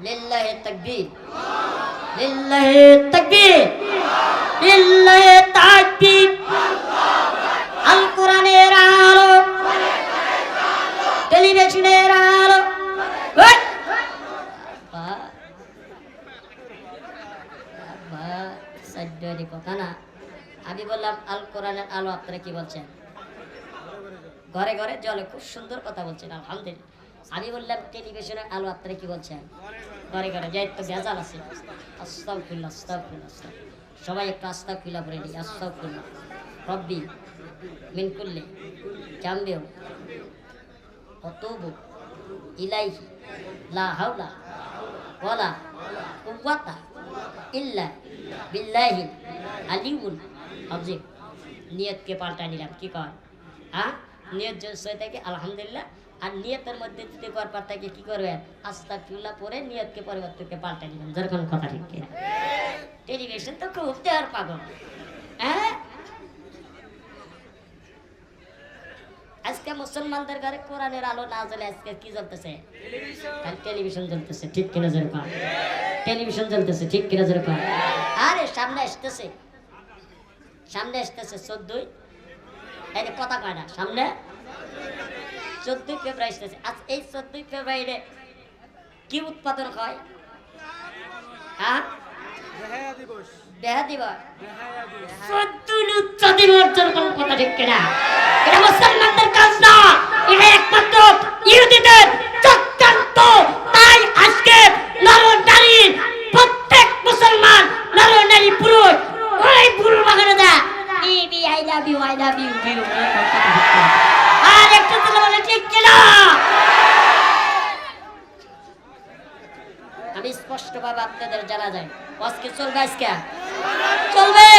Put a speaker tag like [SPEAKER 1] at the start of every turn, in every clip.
[SPEAKER 1] লিল্লাহি তাকবীর। লিল্লাহি তাকবীর। লিল্লাহি তাকবীর। আল। কোরআনের আলো। টেলিভিশনের কথা না। আমি বললাম আল কোরআনের আলো, আপনারা কি বলছেন? ঘরে ঘরে জলে খুব সুন্দর কথা বলছেন, আলহামদুলিল্লাহ। আমি বললাম টেলিভিশনের আলো আপনারা কি বলছেন? ঘরে ঘরে, যাই তো ভেজাল আছে। আস্তাও খুল্লা আস্তাও খুল্লা আস্তাও সবাই একটু আস্তা খুল্লা পড়ে নিই আস্তাও খুল্লা রব্বি, মিন কুল্লে জাম্বেও অতুবু ইলাইহি, লা হাওলা ওয়ালা কুওয়াতা ইল্লা বিল্লাহি আলিউল আযীম। নিয়তকে পাল্টা নিলাম, কি কয়? হ্যাঁ নিয়ত যদি সই থাকে, আলহামদুলিল্লাহ আর নিয়তের মধ্যে যদি পরপর থাকে কি করবেন? আস্তাগফিরুল্লাহ পরে নিয়তকে পরিবর্তনকে পাল্টা নিলাম যেরকম কথা ঠিক টেলিভিশন তো খুব দেওয়ার পাগল। হ্যাঁ? আজকে মুসলমানদের ঘরে কোরআনের আলো না জ্বলে আজকে কি জ্বলতেছে? টেলিভিশন জ্বলতেছে ঠিক কিনা যেরকম টেলিভিশন জ্বলতেছে ঠিক কিনা যেরকম আরে সামনে আসতেছে। সামনে আসতেছে চোদ্দই। এই কথা কয় না সামনে? চোদ্দই ফেব্রুয়ারি আসতেছে। আজ এই চোদ্দই ফেব্রুয়ারিতে কি উৎপাদন হয়? হ্যাঁ? দেহা দিবস। চোদ্দই উচ্চ দিবস যেরকম কথা ঠিক কিনা? এটা মুসলমানদের কাজ না এটা একমাত্র ইহুদিদের চক্রান্ত। তাই আজকে নর নারী প্রত্যেক মুসলমান নর নারী পুরুষ ওই বাগানে দা বিবি I love you I love you you আর একটু তুলে বলে ঠিক কিনা আমি স্পষ্ট ভাবে আপনাদের জানা যায়। আজকে চলবে আজকে? চলবে?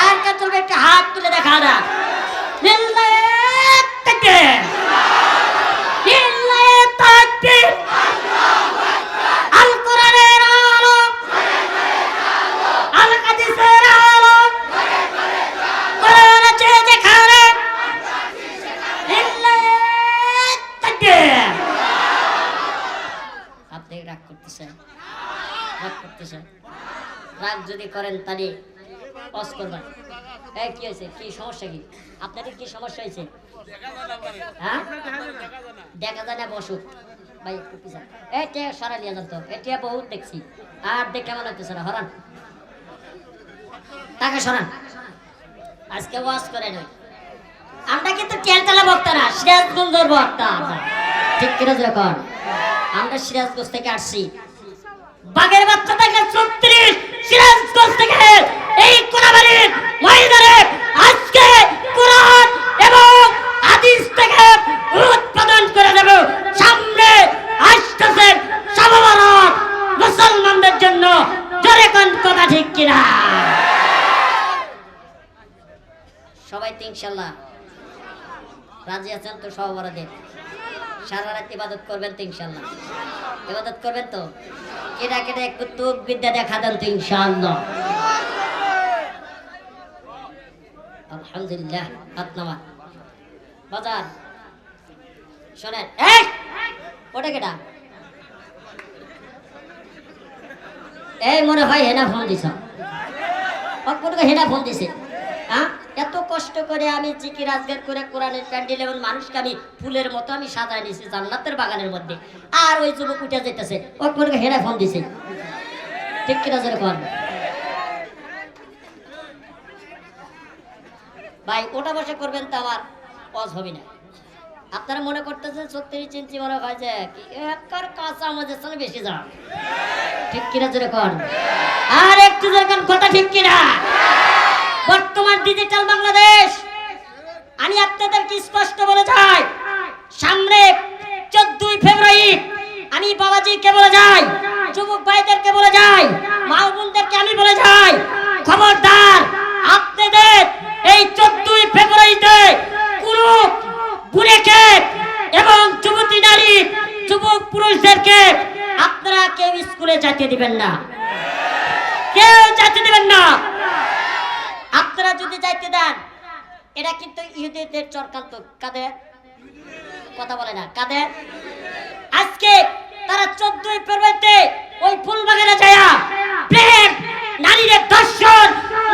[SPEAKER 1] আর চলবে? একটা হাত তুলে দেখা না লিল্লাহি তাকবীর লিল্লাহি তাকবীর রাগ রাগ যদি করেন তাহলে পজ করবেন। কি হয়েছে? কি সমস্যা কি? আপনাদের কি সমস্যা হয়েছে? হ্যাঁ? দেখা যায় না এটা বহুত দেখছি। আর দেখে মনে হচ্ছে না, হরান। আজকে আমরা কিন্তু ঠিক আমরা সিরাজগঞ্জ থেকে আসছি। বাগের বাচ্চা থেকে ছত্রিশ, সিরাজগঞ্জ থেকে এই কোনাবাড়ির ময়দানে আজকে কোরআন এবং হাদিস থেকে উৎপাদন করে দেব। সামনে আসতেছে সমাবরণ মুসলমানদের জন্য। জোরে কোন কথা ঠিক কিনা? সবাই তো ইনশাল্লাহ রাজি আছেন তো সহবরাদের সারা রাত ইবাদত করবেন তো ইনশাল্লাহ ইবাদত করবেন তো? কেটা কেটে একটু তুক বিদ্যা দেখা দেন তো ইনশাআল্লাহ। আলহামদুলিল্লাহ, হাত নামা বাজার শোনেন, এই, ওটা কেটা এই মনে হয় হেনা ফোন দিছ। অপরকে হেনা ফোন দিছে। কষ্ট করে আমি চিকি রাজগার করে কোরআনের প্যান্ডেল এবং মানুষকে আমি ফুলের মতো আমি সাজায় নিয়েছি জান্নাতের বাগানের মধ্যে। আর ওই যুবক উঠে যেতেছে, অপরকে হেনা ফোন দিছে। ঠিক কিনা যেরকম ভাই, ওটা বসে করবেন তো আমার পজ হবে না। আপনারা মনে করতেছেন সত্যি ইঞ্চি মনে হয় যে কি একবার কাঁচা আমাদের সাথে বেশি যান ঠিক কিনা যেরকম আর একটু যেরকম কথা ঠিক কিনা? বর্তমান ডিজিটাল বাংলাদেশ। আমি আপনাদেরকে স্পষ্ট বলে যাই, সামনে চোদ্দই ফেব্রুয়ারি আমি বাবাজিকে বলে যাই, যুবক ভাইদেরকে বলে যাই মা বোনদেরকে আমি বলে যাই, খবরদার, আপনাদের এই চোদ্দই ফেব্রুয়ারিতে কোন বুড়েকে এবং যুবতী নারী, যুবক পুরুষদেরকে আপনারা কেউ স্কুলে যেতে দিবেন না। কেউ যেতে দিবেন না। আপনারা যদি যাইতে দেন এটা কিন্তু ইহুদিদের চরকান্ত কাদের? কথা বলে না, কাদের? আজকে তারা চোদ্দই ফেব্রুয়ারিতে ওই ফুলবাগানে যায়া প্রেম, নারীদের দর্শন,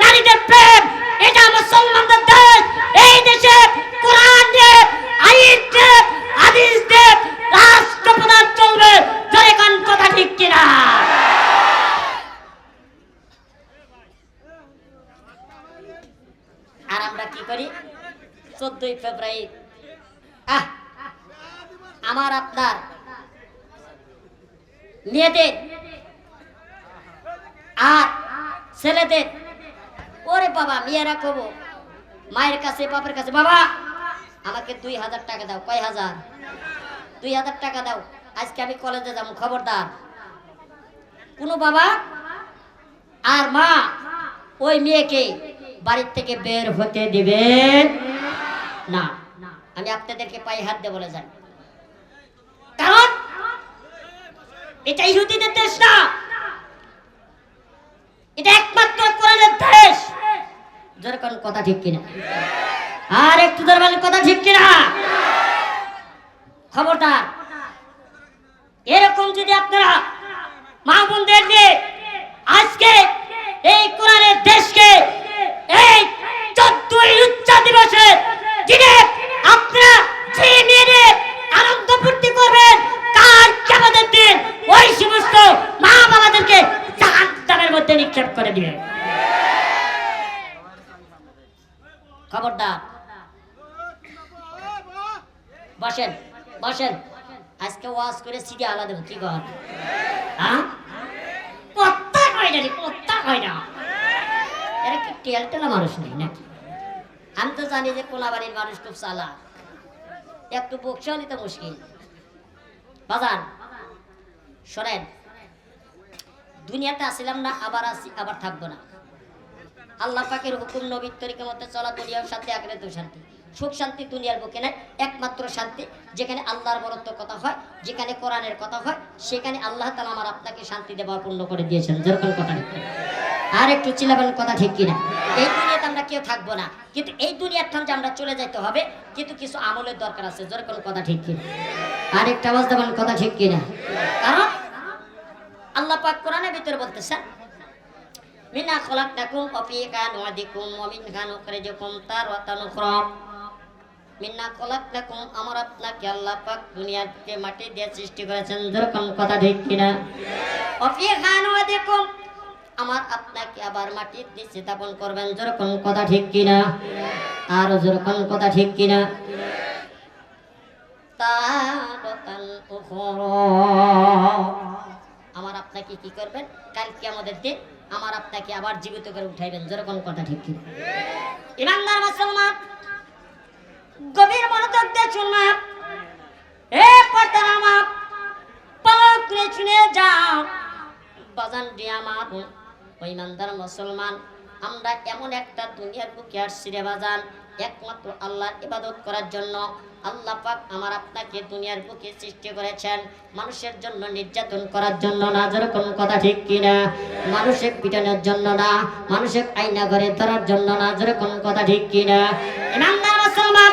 [SPEAKER 1] নারীদের প্রেম, এটা আমার মুসলমানদের কাছে, বাপের কাছে। বাবা, আমাকে দুই হাজার টাকা দাও। কয় হাজার? দুই হাজার টাকা দাও। আজকে আমি কলেজে যাব, খবরদার। কোনো বাবা? আর মা, ওই মেয়েকে বাড়ির থেকে বের হতে দিবেন না। আমি আপনাদেরকে পায়ে হাত দিয়ে বলে যাই। কারণ এটা ইহুদিদের দেশ না। এটা একমাত্র কোরআনের দেশ। যেরকম কথা ঠিক কিনা? আর একটু কথা ঠিক কিনা? এরকম যদি আপনারা মা বোনদের আজকে এই কোরআনের দেশকে এই চোদ্দই উচ্চা দিবসে আপনারা যে মেয়েদের আনন্দ ফুর্তি করবেন কার কেমনের দিন ওই সমস্ত মা বাবাদেরকে জাহান্নামের মধ্যে নিক্ষেপ করে দিবে খবরদার বসেন বসেন। আজকে ওয়াজ করে সিডি আলাদা কি কর? হ্যাঁ কত্তা রে কত্তা না। কি মানুষ নেই আমি তো জানি যে কোলাবাড়ির মানুষ খুব একটু মুশকিল। বাজান, শোনেন, দুনিয়াতে আসিলাম না, আবার আসি, আবার থাকব না। আল্লাহ পাকের হুকুম নবীর তরিকা মতে চলা, দুনিয়ার আখেরে তো শান্তি। সুখ শান্তি দুনিয়ার বুকে নাই, একমাত্র শান্তি, যেখানে আল্লাহর বরত্ব কথা হয়, যেখানে কোরআনের কথা হয়, সেখানে আল্লাহ তালা আমার আপনাকে শান্তি দেওয়া পূর্ণ করে দিয়েছেন। যেরকম কথা আর একটু চিলাবেন কথা ঠিক কিনা। এই দুনিয়াতে আমরা কেউ থাকব না। কিন্তু এই দুনিয়ার ঠান যে আমরা চলে যাইতে হবে, কিন্তু কিছু আমলের দরকার আছে। যেরকম কথা ঠিক কিনা। আর একটা আওয়াজ দেবেন কথা ঠিক কিনা। কারণ আল্লাহ পাক কোরআনের ভিতরে বলতেছেন, মিনা খলাকনাকুম অফিকা নুয়াদিকুম ওমিনহা নুখরিজুকুম তারাতান উখরা। মিন্না খলাকনাকুম আমার আপনাকে আল্লাহ পাক দুনিয়াকে মাটি দিয়ে সৃষ্টি করেছেন, যেরকম কথা ঠিক কিনা। অফিকা নুয়াদিকুম আমার আপনাকে আবার মাটির দিয়ে স্থাপন করবেন, যেরকম কথা ঠিক কিনা। আর যেরকম কথা ঠিক কিনা। আমার আপনাকে কি করবেন? কালকে আমাদের দিন আমার আপনাকে আবার জীবিত করে উঠাইবেন, যেরকম কথা ঠিক কি ইমানদার মুসলমান গভীর মনোযোগ দিয়ে শুনলাম। এ পর্দার আমার পলক করে শুনে যাও। বাজান দিয়ে ওই ইমানদার মুসলমান, আমরা এমন একটা দুনিয়ার বুকে আসছি রে বাজান, একমাত্র আল্লাহর ইবাদত করার জন্য। আল্লাহ পাক আমার আপনাকে দুনিয়ার বুকে সৃষ্টি করেছেন, মানুষের জন্য নির্যাতন করার জন্য না যেরকম কথা ঠিক কিনা। মানুষের পিটানোর জন্য না, মানুষের আইনা ঘরে ধরার জন্য না যেরকম কথা ঠিক কিনা। ইমানদার মুসলমান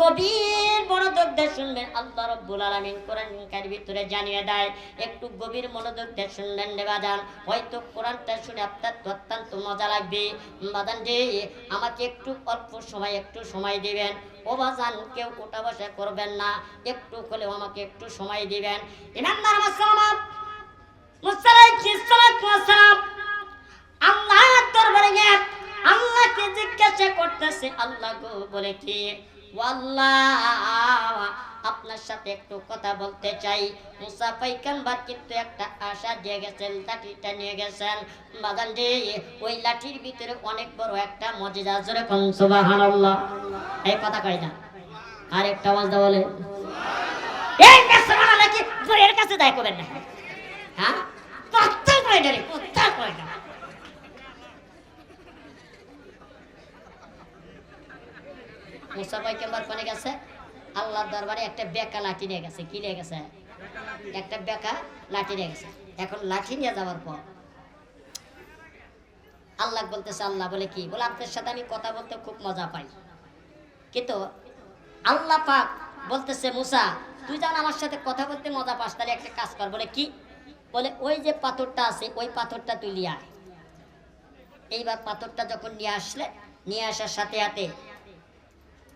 [SPEAKER 1] গভীর মনোযোগ দিয়ে শুনবেন। আল্লাহ রব্বুল আলামিন কোরআন কারির ভিতরে জানিয়ে দেয়, একটু গভীর মনোযোগ দিয়ে শুনলেন রে বাজান। হয়তো কোরআনটা শুনে আপনার অত্যন্ত মজা লাগবে। বাজান যে আমাকে একটু অল্প সময়, একটু সময় দিবেন। ও বাজান, কেউ ওটা বসা করবেন না। একটু হলেও আমাকে একটু সময় দিবেন। ইমানদার মুসলমান মুসলাম আল্লাহ দরবারে আল্লাহকে জিজ্ঞাসা করতেছে, আল্লাহ গো বলে কি? আপনার সাথে একটু কথা বলতে চাই। মুসা পাইকাম্বার কিন্তু একটা আশা দিয়ে গেছেন, লাঠিটা নিয়ে গেছেন। বাগান ওই লাঠির ভিতরে অনেক বড় একটা মজিদা জোরে কোন সুবহানাল্লাহ। এই কথা কয় না। আর একটা আওয়াজ বলে। এই কাছে দায় করবেন না। হ্যাঁ? কথা কয় না রে কয় না। মুসা পয়গম্বর কোনে গেছে? আল্লাহর দরবারে একটা বেকা লাঠি নিয়ে গেছে। কি নিয়ে গেছে? একটা বেকা লাঠি নিয়ে গেছে। এখন লাঠি নিয়ে যাওয়ার পর আল্লাহ বলতেছে, আল্লাহ বলে কি? বলে, আপনার সাথে আমি কথা বলতে খুব মজা পাই। কিন্তু আল্লাহ পাক বলতেছে, মুসা, তুই জান আমার সাথে কথা বলতে মজা পাস, তাহলে একটা কাজ কর। বলে, কি? বলে, ওই যে পাথরটা আছে, ওই পাথরটা তুই নিয়ে আয়। এইবার পাথরটা যখন নিয়ে আসলে, নিয়ে আসার সাথে সাথে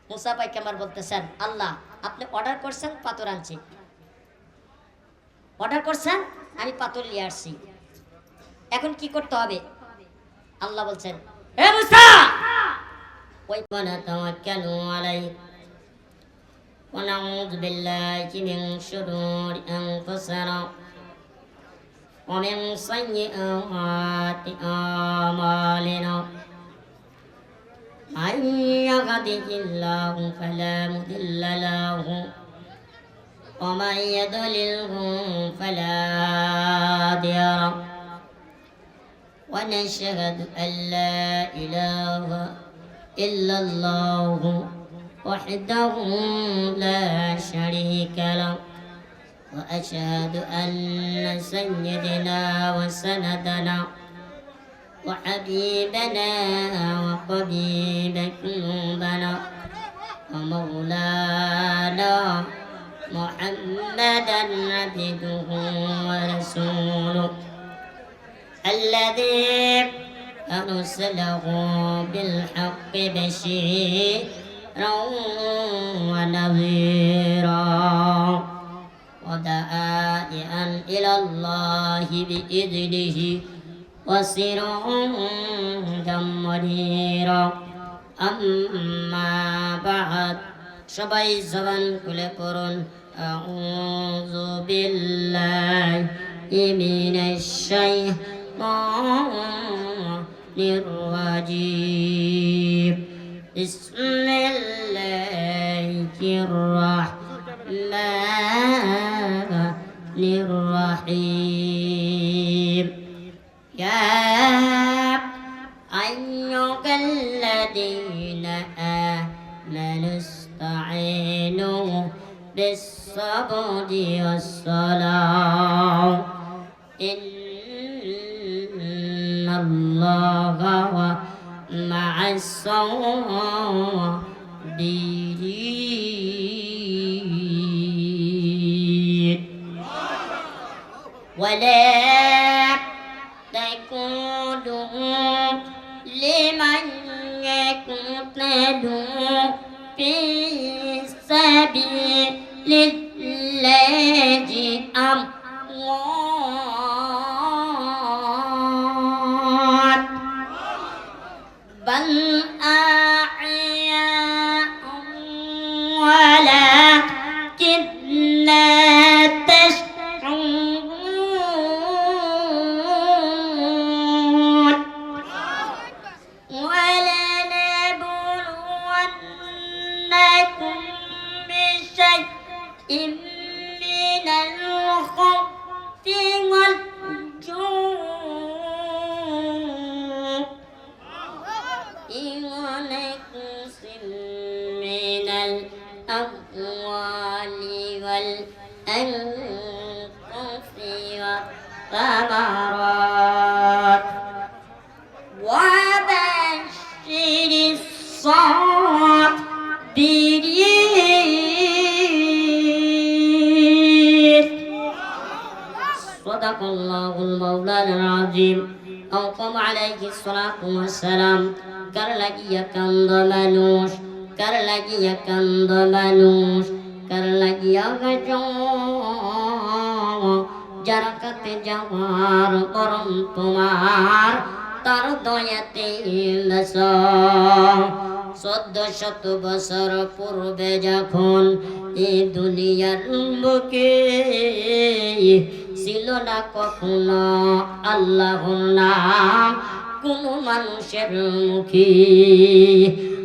[SPEAKER 1] মুসা পাইকামার বলতেছেন আল্লাহ আপনি অর্ডার করছেন পাথর আনছি অর্ডার করছেন আমি পাথর নিয়ে আসছি এখন কি করতে হবে আল্লাহ বলছেন হে মুসা ওই বানা তাওয়াক্কালু আলাইহি ونعوذ بالله من شرور أنفسنا ومن سيئات أعمالنا من يهده الله فلا مضل له ومن يضلله فلا هادي له. ونشهد أن لا إله إلا الله وحده لا شريك له وأشهد أن سيدنا وسندنا وحبيبنا وطبيب قلوبنا ومولانا محمدا عبده ورسوله الذي أرسله بالحق بشيرا ونذيرا ودائعا إلى الله بإذنه وسراجا منيرا أما بعد সবাই জবান খুলে পড়ুন أعوذ بالله من الشيطان الرجيم بسم الله الرحمن بالصبر والصلاة. إن الله مع الصابرين. ولا تكونوا لمن يقتل في سبيل صدق الله المولانا العظيم أو قام عليه الصلاة والسلام কার লাগিয়া কান্দ মানুষ কার লাগিয়া কান্দ মানুষ কার লাগিয়া গজ যারা কাতে যাওয়ার করম তোমার তার দয়াতে বস চোদ্দ শত বছর পূর্বে যখন এই দুনিয়ার বুকে ছিল না কখনো আল্লাহর নাম। কোন মানুষের মুখে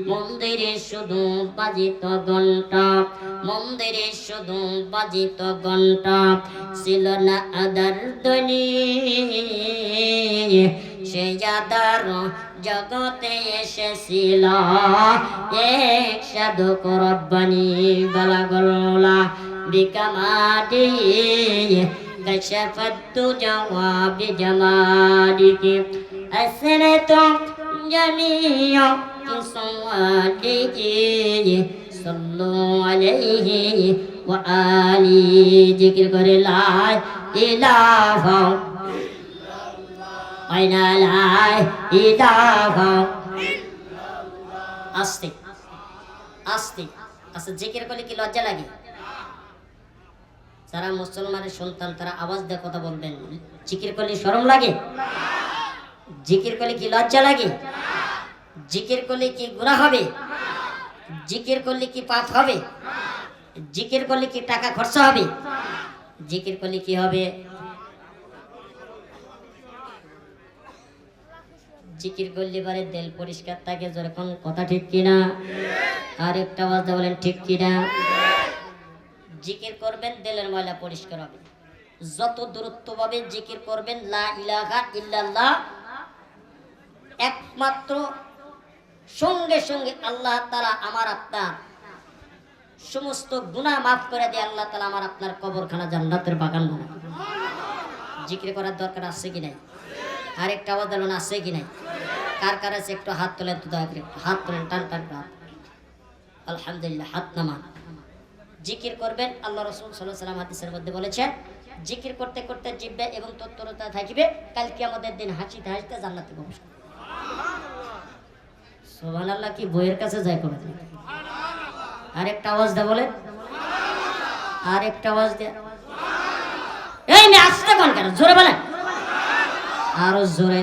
[SPEAKER 1] মন্দিরে শুধু বাজিত ঘণ্টা মন্দিরে শুধু বাজিত ঘণ্টা ছিল না আদার দনি সে আদার জগতে এসেছিল, এক সাধক রব্বানি বালাগলা বিকামাদি كشف الدجى بجمالك أسرت جميع صواته সাল্লু আলাইহি ওয়া আলি জিকির করে লা ইলাহা আইনা লা ইলাহা আস্তে আস্তে আচ্ছা জিকির করলে কি লজ্জা লাগে যারা মুসলমানের সন্তান, তারা আওয়াজ দিয়ে কথা বলবেন। জিকির করলে শরম লাগে? জিকির করলে কি লজ্জা লাগে? জিকির করলে কি গুনাহ হবে? জিকির করলে কি পাপ হবে? জিকির করলে কি টাকা খরচা হবে? জিকির করলে কি হবে? জিকির করলে পরে দেল পরিষ্কার থাকে যখন কথা ঠিক কিনা? আর একটা আওয়াজ বলেন, ঠিক কিনা? জিকির করবেন, দেলের ময়লা পরিষ্কার হবে। যত দূরত্ব পাবে, জিকির করবেন একমাত্র সঙ্গে সঙ্গে আল্লাহ তালা আমার আপনার সমস্ত গুনাহ মাফ করে দিয়ে, আল্লাহ তালা আমার আপনার কবরখানা জান্নাতের বাগান জিকির করার দরকার আছে কি নাই? আরেকটা আওয়াজ আছে কি নাই? কার কার আছে? একটু হাত তোলেন তো দয়া করে হাত তোলেন টান টান। আলহামদুলিল্লাহ, হাত নামান। জিকির করবেন। আল্লাহ রসুল সাল্লাহ সাল্লাম হাদিসের মধ্যে বলেছেন জিকির করতে করতে জিব্বে এবং তত্পরতা থাকিবে কালকে আমাদের দিন হাসিতে হাসিতে জান্নাতে প্রবেশ করবে। সোহান আল্লাহ কি বইয়ের কাছে যায় করে আরেকটা আওয়াজ দে বলে আরেকটা আওয়াজ দে। এই মেয়ে আসতে কোন কেন? জোরে বলেন। আরও জোরে।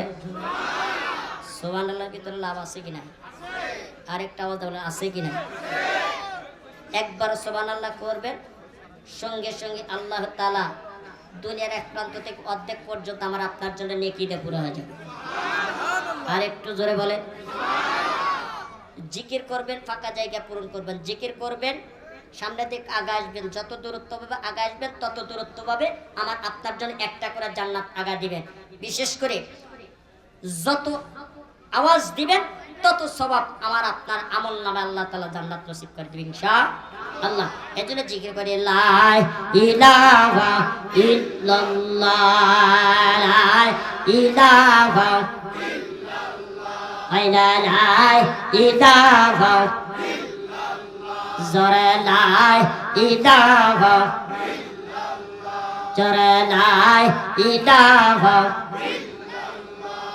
[SPEAKER 1] সোহান আল্লাহর ভিতরে লাভ আছে কিনা আরেকটা আওয়াজ বলে আছে কিনা একবার সোবান আল্লাহ করবেন। সঙ্গে সঙ্গে আল্লাহ তালা দুনিয়ার এক প্রান্ত থেকে অর্ধেক পর্যন্ত আমার আপনার জন্য নেকিতে পুরো হয়ে যাবে। আর একটু জোরে বলে জিকির করবেন ফাঁকা জায়গা পূরণ করবেন। জিকির করবেন সামনে দিক আগা আসবেন। যত দূরত্ব পাবে আগা আসবেন তত দূরত্ব পাবে। আমার আপনার জন্য একটা করে জান্নাত আগা দিবেন। বিশেষ করে যত আওয়াজ দিবেন তত স্বভাব আমার আপনার আমল নামে আল্লাহ তালা জান্নাত নসিব করে দিবেন আল্লাহ এই জন্য জিকির করে জরে লাই ইলাহা জরে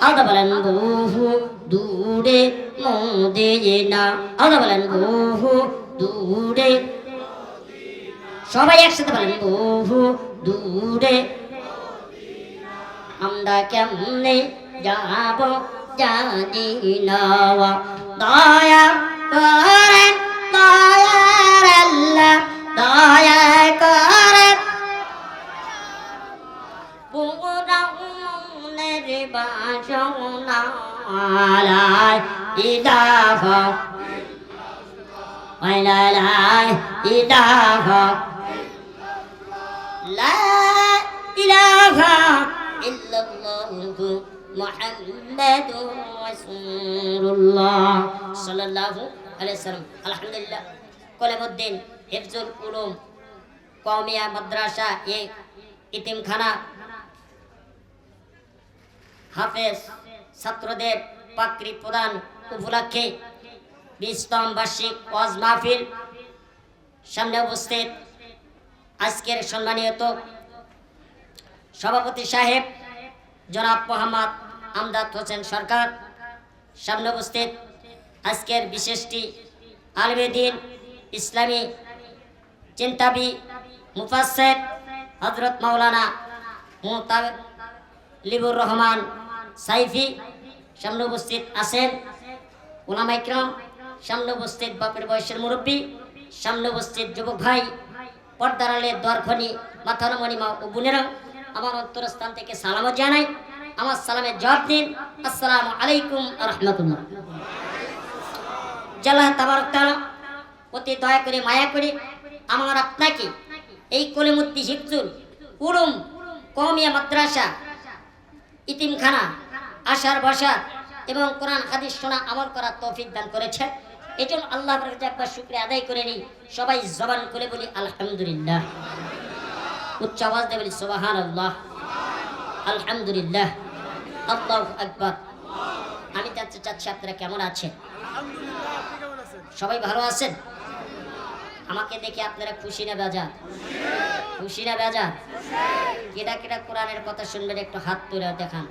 [SPEAKER 1] আলাদা বলেন দূরে মদিনা আলাদা বলেন বহু দূরে। সবাই একসাথে বলেন বহু দূরে আমরা কেমনে যাব জানি না। দয়া করেন, দয়া বাসনা ইলাহা লা ইলাহা ইল্লাল্লাহু মুহাম্মাদুর রাসূলুল্লাহ সাল্লাল্লাহু আলাইহি সাল্লাম আলহামদুলিল্লাহ কলেমউদ্দিন হিফজুল উলুম কওমিয়া মাদ্রাসা এ ইতিমখানা হাফেজ, ছাত্রদের পাকরি প্রদান উপলক্ষে বিশতম বার্ষিক ওয়াজ মাহফিল। সামনে উপস্থিত আজকের সম্মানিত সভাপতি সাহেব, জনাব মোহাম্মদ আমদাদ হোসেন সরকার। সামনে উপস্থিত আজকের বিশেষটি আলবেদিন ইসলামী চিন্তাবি মুফাসের হজরত মাওলানা মুহতাব লিবুর রহমান সাইফি, সামনে উপস্থিত আছেন ওলামা ইকরাম, সামনে উপস্থিত বাপের বয়সের মুরব্বী, সামনে উপস্থিত যুবক ভাই, পর্দার আলে দরখনি মাথানো মণিমা ও বোনেরা, আমার অন্তরস্থান থেকে সালামত জানাই। আমার সালামের জবাব দিন। আসসালামু আলাইকুম রহমতুল্লাহ। জাল্লাহ তাআলা, অতি দয়া করে, মায়া করে আমার আপনাকে এই কলিমুদ্দি হিফজুল উলুম কওমিয়া মাদ্রাসা, ইতিমখানা আশার বসার এবং কোরআন, হাদিস শোনা, আমল করার তৌফিক দান করেছেন এই জন্য আল্লাহ একবার শুক্রিয়া আদায় করে নিই। সবাই জবান করে বলি, আলহামদুলিল্লাহ। উচ্চ আওয়াজ দিয়ে বলি সোবাহান আল্লাহ আলহামদুলিল্লাহ। আল্লাহ আকবর। আমি চাচ্ছি চাচ্ছি, আপনারা কেমন আছেন? সবাই ভালো আছেন? আমাকে দেখে আপনারা খুশি না বেজার? খুশি না বেজার? কেটা কেটা কোরআনের কথা শুনবেন, একটু হাত তুলে দেখান।